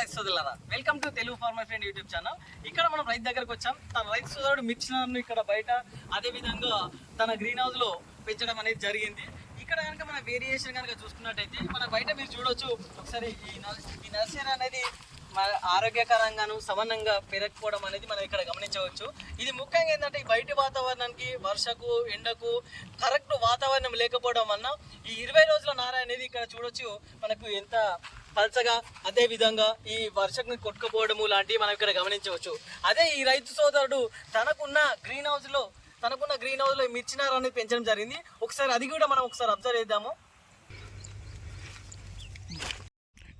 రైతు సోదరులరా welcome to Telugu farmer friend YouTube channel ఇక్కడ మనం రైతు దగ్గరకు వచ్చాం. తన రైతు సోదరుడు మిర్చినార్ను ఇక్కడ బయట అదే విధంగా తన గ్రీన్ హౌస్లో పెంచడం అనేది జరిగింది. ఇక్కడ కనుక మన వేరియేషన్ కనుక చూసుకున్నట్టయితే మన బయట మీరు చూడొచ్చు ఒకసారి ఈ నర్- ఈ నర్సరీ అనేది మన ఆరోగ్యకరంగాను సమానంగా పెరగకపోవడం అనేది మనం ఇక్కడ గమనించవచ్చు. ఇది ముఖ్యంగా ఏంటంటే ఈ బయట వాతావరణానికి వర్షకు ఎండకు కరెక్ట్ వాతావరణం లేకపోవడం వలన ఈ ఇరవై రోజుల నార అనేది ఇక్కడ చూడొచ్చు. మనకు ఎంత పలచగా అదే విధంగా ఈ వర్షం కొట్టుకుపోవడము లాంటివి మనం ఇక్కడ గమనించవచ్చు. అదే ఈ రైతు సోదరుడు తనకున్న గ్రీన్ హౌస్లో తనకున్న గ్రీన్ హౌస్లో అనేది పెంచడం జరిగింది. ఒకసారి అది కూడా మనం ఒకసారి అబ్జర్వ్ చేద్దాము.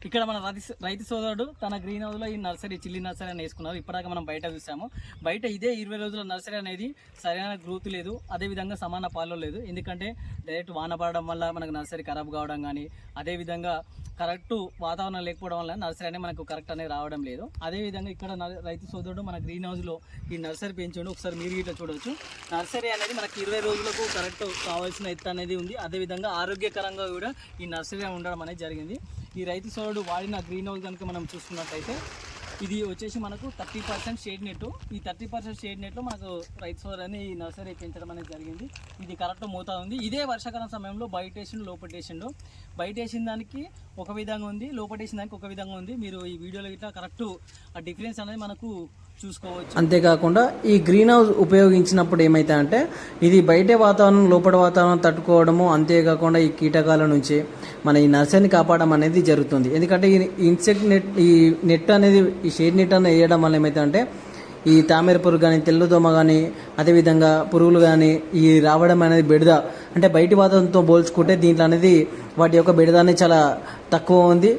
ఇక్కడ మన రైతు రైతు సోదరుడు తన గ్రీన్ హౌస్లో ఈ నర్సరీ చిల్లి నర్సరీ అని వేసుకున్నారు ఇప్పటిదాకా మనం బయట చూసాము. బయట ఇదే ఇరవై రోజుల నర్సరీ అనేది సరైన గ్రోత్ లేదు. అదే విధంగా సమాన పాలు లేదు. ఎందుకంటే డైరెక్ట్ వాన పడడం వల్ల మనకు నర్సరీ ఖరాబ్ కావడం కానీ అదే విధంగా కరెక్ట్ వాతావరణం లేకపోవడం వల్ల నర్సరీ అనేది మనకు కరెక్ట్ అనేది రావడం లేదు. అదే విధంగా ఇక్కడ రైతు సోదరుడు మన గ్రీన్ హౌస్లో ఈ నర్సరీ పెంచండి. ఒకసారి మీరు ఇట్లా చూడవచ్చు నర్సరీ అనేది మనకి ఇరవై రోజులకు కరెక్ట్ కావాల్సిన ఎత్తు అనేది ఉంది. అదే విధంగా ఆరోగ్యకరంగా కూడా ఈ నర్సరీ ఉండడం అనేది జరిగింది. ఈ రైతు సోదరుడు వాడిన గ్రీన్ హౌస్ కనుక మనం చూసుకున్నట్టయితే ఇది వచ్చేసి మనకు థర్టీ పర్సెంట్ షేడ్ నెట్ ఈ థర్టీ పర్సెంట్ షేడ్ నెట్లో మనకు రైతు సోదరు అని ఈ నర్సరీ పెంచడం అనేది జరిగింది. ఇది కరెక్ట్ మోతా ఉంది. ఇదే వర్షాకాలం సమయంలో బయట వేసిండు లోపల వేసిండు బయట వేసిన దానికి ఒక విధంగా ఉంది లోపల వేసిన దానికి ఒక విధంగా ఉంది. మీరు ఈ వీడియోలో ఇట్లా కరెక్ట్ ఆ డిఫరెన్స్ అనేది మనకు చూసుకోవచ్చు. అంతేకాకుండా ఈ గ్రీన్ హౌస్ ఉపయోగించినప్పుడు ఏమైతే ఇది బయట వాతావరణం లోపల వాతావరణం తట్టుకోవడము అంతేకాకుండా ఈ కీటకాల నుంచి మన ఈ నర్సరీని కాపాడడం అనేది జరుగుతుంది. ఎందుకంటే ఈ ఇన్సెక్ట్ నెట్ ఈ నెట్ అనేది ఈ షేడ్ నెట్ అనేది వేయడం వల్ల ఏమైతే అంటే ఈ తామర పురుగు కానీ తెల్లదోమ కానీ అదేవిధంగా పురుగులు కానీ ఈ రావడం అనేది బెడద. అంటే బయటి వాతావరణంతో పోల్చుకుంటే దీంట్లో అనేది వాటి యొక్క బెడద అనేది చాలా తక్కువ ఉంది.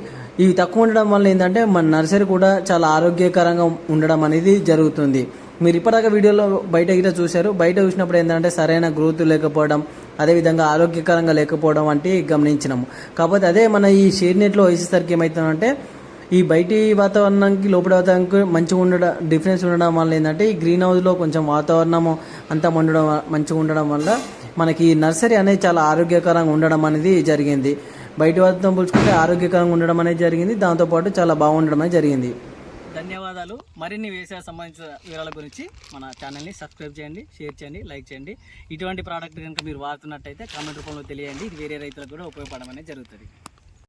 ఇవి తక్కువ ఉండడం వల్ల ఏంటంటే మన నర్సరీ కూడా చాలా ఆరోగ్యకరంగా ఉండడం అనేది జరుగుతుంది. మీరు ఇప్పటిదాకా వీడియోలో బయట గిట చూశారు. బయట చూసినప్పుడు ఏంటంటే సరైన గ్రోత్ లేకపోవడం అదేవిధంగా ఆరోగ్యకరంగా లేకపోవడం వంటి గమనించినాము. కాకపోతే అదే మన ఈ షేర్ నెట్లో వేసేసరికి ఏమవుతుందంటే ఈ బయటి వాతావరణానికి లోపల వాతావరణానికి మంచిగా ఉండడం డిఫరెన్స్ ఉండడం వల్ల ఏంటంటే ఈ గ్రీన్ హౌస్లో కొంచెం వాతావరణము అంతా ఉండడం మంచిగా ఉండడం వల్ల మనకి ఈ నర్సరీ అనేది చాలా ఆరోగ్యకరంగా ఉండడం అనేది జరిగింది. బయట వాతావరణం పోల్చుకుంటే ఆరోగ్యకరంగా ఉండడం అనేది జరిగింది. దాంతోపాటు చాలా బాగుండడం అనేది జరిగింది. ధన్యవాదాలు. మరిన్ని వ్యవసాయ సంబంధించిన వివరాల గురించి మన ఛానల్ని సబ్స్క్రైబ్ చేయండి షేర్ చేయండి లైక్ చేయండి. ఇటువంటి ప్రోడక్ట్ కనుక మీరు వాడుతున్నట్టయితే కామెంట్ రూపంలో తెలియండి. ఇది వేరే రైతులకు కూడా ఉపయోగపడడం అనేది జరుగుతుంది.